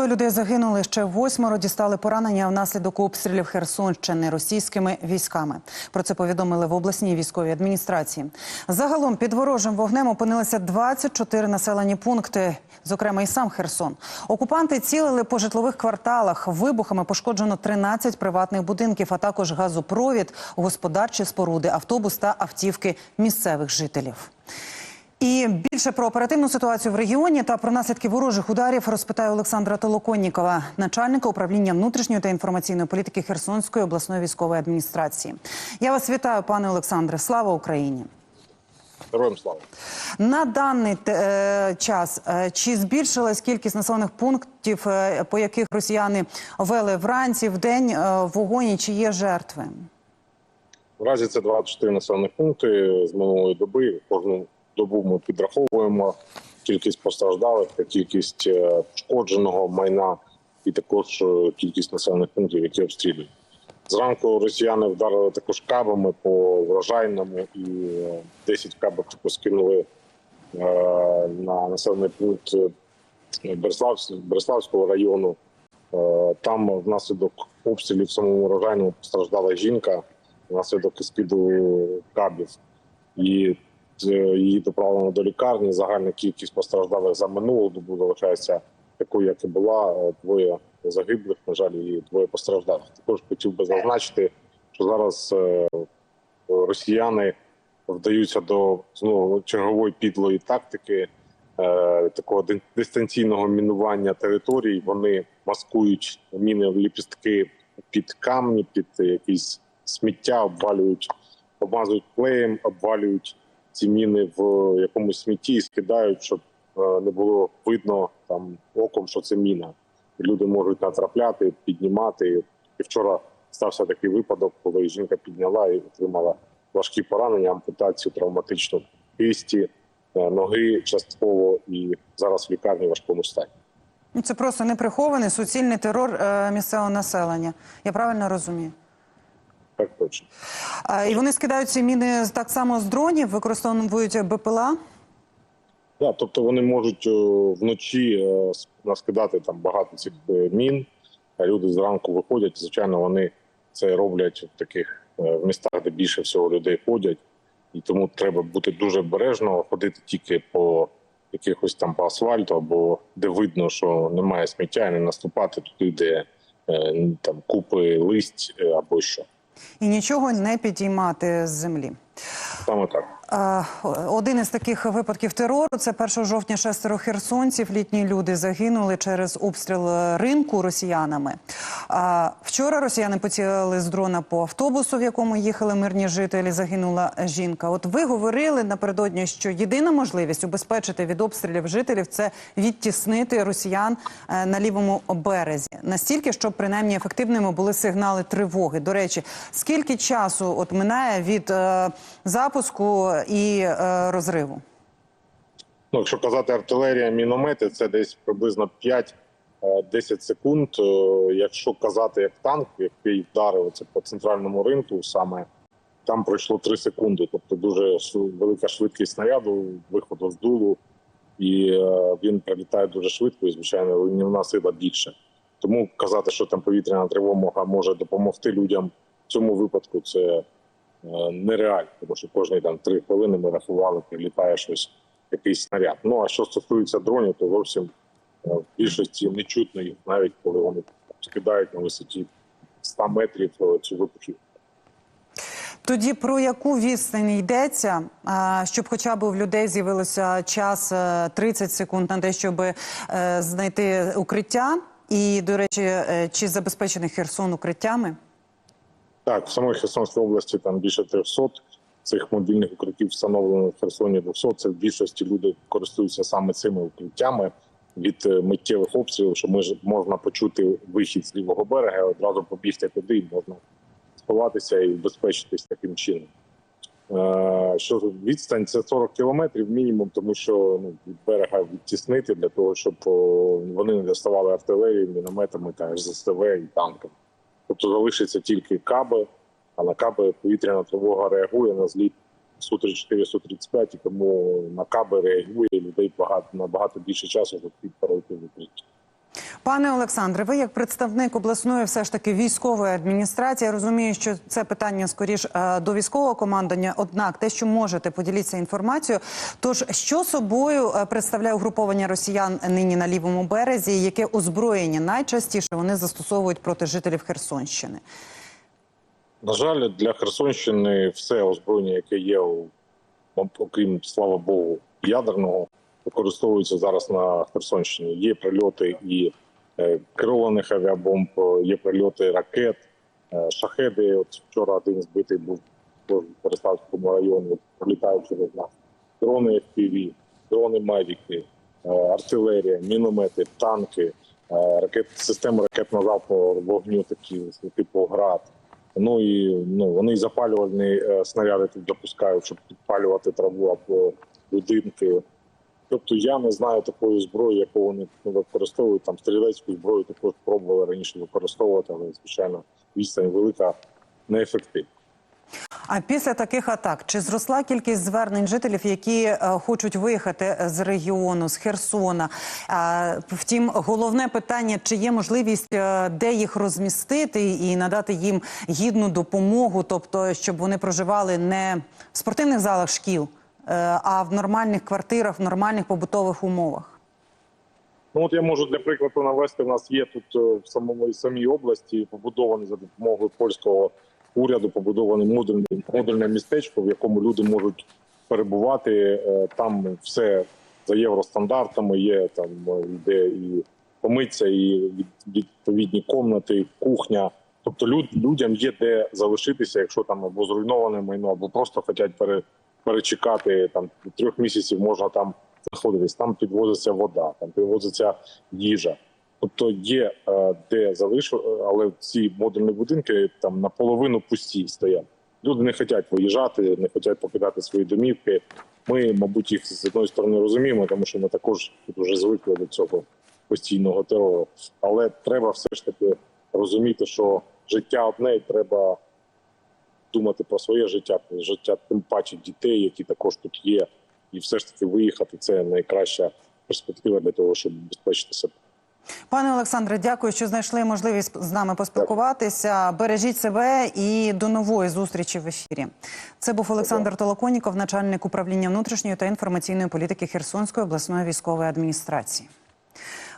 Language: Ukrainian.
Двоє людей загинули ще восьмеро дістали поранення внаслідок обстрілів Херсонщини російськими військами. Про це повідомили в обласній військовій адміністрації. Загалом під ворожим вогнем опинилися 24 населені пункти, зокрема і сам Херсон. Окупанти цілили по житлових кварталах. Вибухами пошкоджено 13 приватних будинків, а також газопровід, господарчі споруди, автобус та автівки місцевих жителів. І більше про оперативну ситуацію в регіоні та про наслідки ворожих ударів розпитає Олександра Толоконнікова, начальника управління внутрішньої та інформаційної політики Херсонської обласної військової адміністрації. Я вас вітаю, пане Олександре. Слава Україні! Героям слава. На даний е, час е, чи збільшилась кількість населених пунктів, е, по яких росіяни вели вранці в день е, вогонь, і чи є жертви? Наразі це 24 населених пункти з минулої доби. Кожну добу ми підраховуємо кількість постраждалих кількість е, пошкодженого майна, і також е, кількість населених пунктів, які обстрілюють. Зранку росіяни вдарили також кабами по врожайному, і е, 10 кабів також скинули е, на населений пункт е, Береславсь- Береславського району. Е, Там внаслідок обстрілів в самому врожайному постраждала жінка внаслідок скиду кабів. І е, її доправлено до лікарні. Загальна кількість постраждалих за минулу добу залишається такою, як і була. Е, Двоє загиблих, на жаль, і двоє постраждалих. Також хотів би зазначити, що зараз е, росіяни вдаються до знову чергової підлої тактики е, такого дистанційного мінування територій. Вони маскують міни ліпістки під камні, під якісь сміття, обвалюють, обмазують клеєм, обвалюють ці міни в якомусь смітті і скидають, щоб е, не було видно там оком, що це міна. І Люди можуть натрапляти, піднімати. І вчора стався такий випадок, коли жінка підняла і отримала важкі поранення, ампутацію травматичну кисті, е, ноги частково і зараз в лікарні важкому стані. Ну, Це просто неприхований суцільний терор е, місцевого населення. Я правильно розумію? Так точно. А, і вони скидають ці міни так само з дронів, використовують БПЛА. Да, тобто вони можуть вночі е, наскидати там багато цих е, мін. А люди зранку виходять. Звичайно, вони це роблять в таких е, в містах, де більше всього людей ходять, і тому треба бути дуже обережно, ходити тільки по якихось там по асфальту, або де видно, що немає сміття, і не наступати туди, де е, там купи листь е, або що. І нічого не підіймати з землі. Саме так. Один із таких випадків терору це 1 жовтня шестеро херсонців. Літні люди загинули через обстріл ринку росіянами. Вчора росіяни поцілили з дрона по автобусу, в якому їхали мирні жителі. Загинула жінка. От ви говорили напередодні, що єдина можливість убезпечити від обстрілів жителів це відтіснити росіян е, на лівому березі. Настільки, щоб принаймні ефективними були сигнали тривоги. До речі, скільки часу от минає від е, запуску і е, розриву? Ну, якщо казати артилерія, міномети, це десь приблизно 5-10 секунд. Е, Якщо казати як танк, який вдарив це по центральному ринку, саме там пройшло 3 секунди. Тобто дуже велика швидкість снаряду, виходу з дулу, і е, він прилітає дуже швидко, і звичайно, руйнівна сила більше. Тому казати, що там повітряна тривога може допомогти людям в цьому випадку, це е, нереально, тому що кожні там три хвилини ми рахували, прилітає щось, якийсь снаряд. Ну а що стосується дронів, то зовсім е, в більшості не чутно їх, навіть коли вони скидають на висоті 100 метрів е, цю вибухівку. Тоді про яку відстань йдеться, щоб хоча б у людей з'явилося час е, 30 секунд на те, щоб е, знайти укриття? І, до речі, е, чи забезпечений Херсон укриттями? Так, в самій Херсонській області там більше 300 цих мобільних укриттів встановлено в Херсоні 200. Це в більшості люди користуються саме цими укриттями від е, миттєвих обстрілів, що можна почути вихід з лівого берега, одразу побігти туди, і можна сховатися і убезпечитись таким чином. Е, Що відстань це 40 кілометрів мінімум, тому що ну, від берега відтіснити для того, щоб вони не доставали артилерії, мінометами та РЗСТВ і танками. Тобто залишиться тільки каби, а на каби повітряна тривога реагує на зліт Су-34, Су-35, і тому на каби реагує людей багато набагато більше часу, щоб перейти в укриття. Пане Олександре, ви як представник обласної, все ж таки військової адміністрації, я розумію, що це питання скоріш е, до військового командування. Однак, те, що можете, поділіться інформацією. Тож, що собою е, представляє угруповання росіян нині на лівому березі, яке озброєння найчастіше вони застосовують проти жителів Херсонщини? На жаль, для Херсонщини все озброєння, яке є, окрім слава Богу, ядерного, використовується зараз на Херсонщині. Є прильоти і керованих авіабомб, е, є прильоти ракет, е, шахеди. От вчора один збитий був в Переставському районі, пролітають через нас. Дрони FPV, дрони Мавіки, е, артилерія, міномети, танки, е, ракет, системи ракетного залпового вогню, такі типу ГРАД. Ну і ну вони запалювальні е, снаряди тут запускають, щоб підпалювати траву або будинки. Тобто я не знаю такої зброї, яку вони використовують. Там стрілецьку зброю також пробували раніше використовувати, але звичайно відстань велика, неефективна. А після таких атак чи зросла кількість звернень жителів, які е, хочуть виїхати з регіону, з Херсона? Е, втім, головне питання: чи є можливість е, де їх розмістити і надати їм гідну допомогу, тобто щоб вони проживали не в спортивних залах шкіл, е, а в нормальних квартирах, в нормальних побутових умовах? Ну от я можу для прикладу навести. У нас є тут е, в самому самій області побудований за допомогою польського уряду, побудований модульне модульне містечко, в якому люди можуть перебувати. Е, Там все за євростандартами є. Там е, де і помитися, і відповідні комнати, кухня. Тобто люд, людям є де залишитися, якщо там або зруйноване майно, або просто хочуть пере, перечекати там трьох місяців можна там знаходитись. Там підвозиться вода, там підвозиться їжа. Тобто є е, де залишити, але ці модульні будинки там наполовину пусті стоять. Люди не хочуть виїжджати, не хочуть покидати свої домівки. Ми, мабуть, їх з одної сторони розуміємо, тому що ми також тут вже звикли до цього постійного терору. Але треба все ж таки розуміти, що життя одне, і треба думати про своє життя, життя тим паче дітей, які також тут є, і все ж таки виїхати це найкраща перспектива для того, щоб безпечити себе. Пане Олександре, дякую, що знайшли можливість з нами поспілкуватися. Бережіть себе і до нової зустрічі в ефірі. Це був Олександр Толоконіков, начальник управління внутрішньої та інформаційної політики Херсонської обласної військової адміністрації.